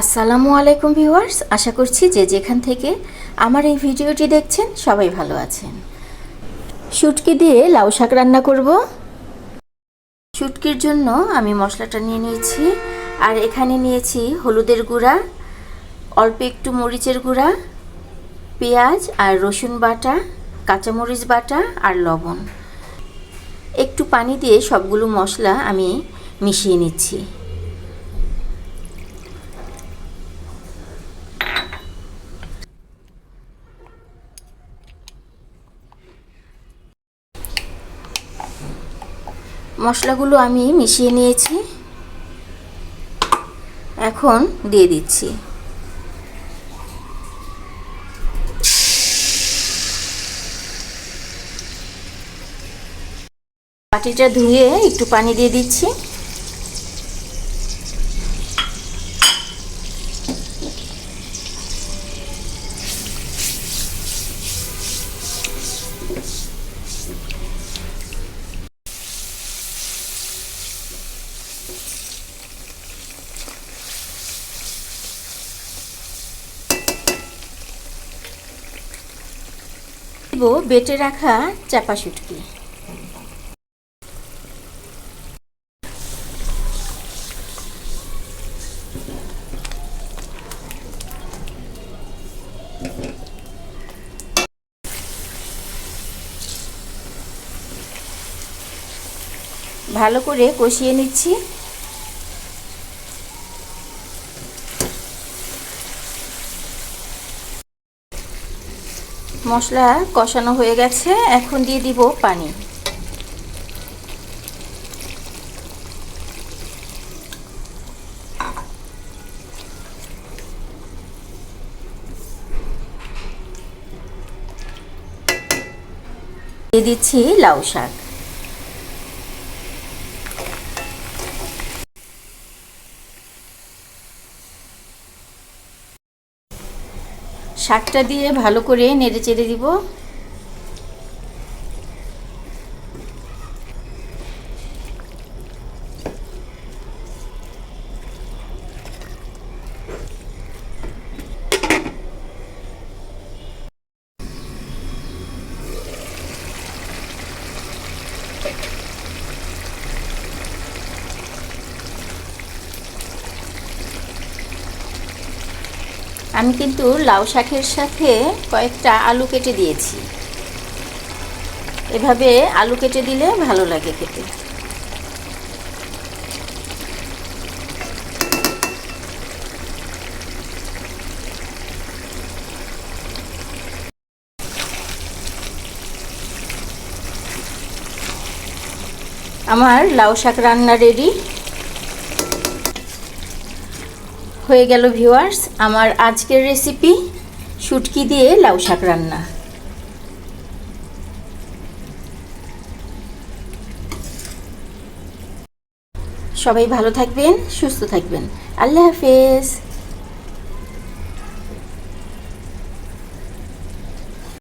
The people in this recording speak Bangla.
আসসালামু আলাইকুম ভিউয়ার্স, আশা করছি যে যেখান থেকে আমার এই ভিডিওটি দেখছেন সবাই ভালো আছেন। শুটকি দিয়ে লাউ শাক রান্না করব। শুটকির জন্য আমি মশলাটা নিয়ে নিয়েছি, আর এখানে নিয়েছি হলুদের গুঁড়া, অল্প একটু মরিচের গুঁড়া, পেঁয়াজ আর রসুন বাটা, কাঁচামরিচ বাটা আর লবণ। একটু পানি দিয়ে সবগুলো মশলা আমি মিশিয়ে নিচ্ছি। মশলাগুলো আমি মিশিয়ে নিয়েছি। এখন দিয়ে দিচ্ছি। বাটিটা ধুয়ে একটু পানি দিয়ে দিচ্ছি। দিব বেটে রাখা চাপা শুটকি। ভালো করে কষিয়ে নিচ্ছি। মশলা কষানো হয়ে গেছে এখন দিয়ে দিব পানি। দিয়ে দিচ্ছি লাউ শাক। শাকটা দিয়ে ভালো করে নেড়ে চেড়ে দিব। আমি কিন্তু লাউ শাকের সাথে কয়েকটা আলু কেটে দিয়েছি। এভাবে আলু কেটে দিলে ভালো লাগে খেতে। আমার লাউ শাক রান্না রেডি হয়ে গেল ভিউয়ার্স আমার আজকের রেসিপি শুটকি দিয়ে লাউ শাক রান্না। সবাই ভালো থাকবেন, সুস্থ থাকবেন। আল্লাহ হাফেজ।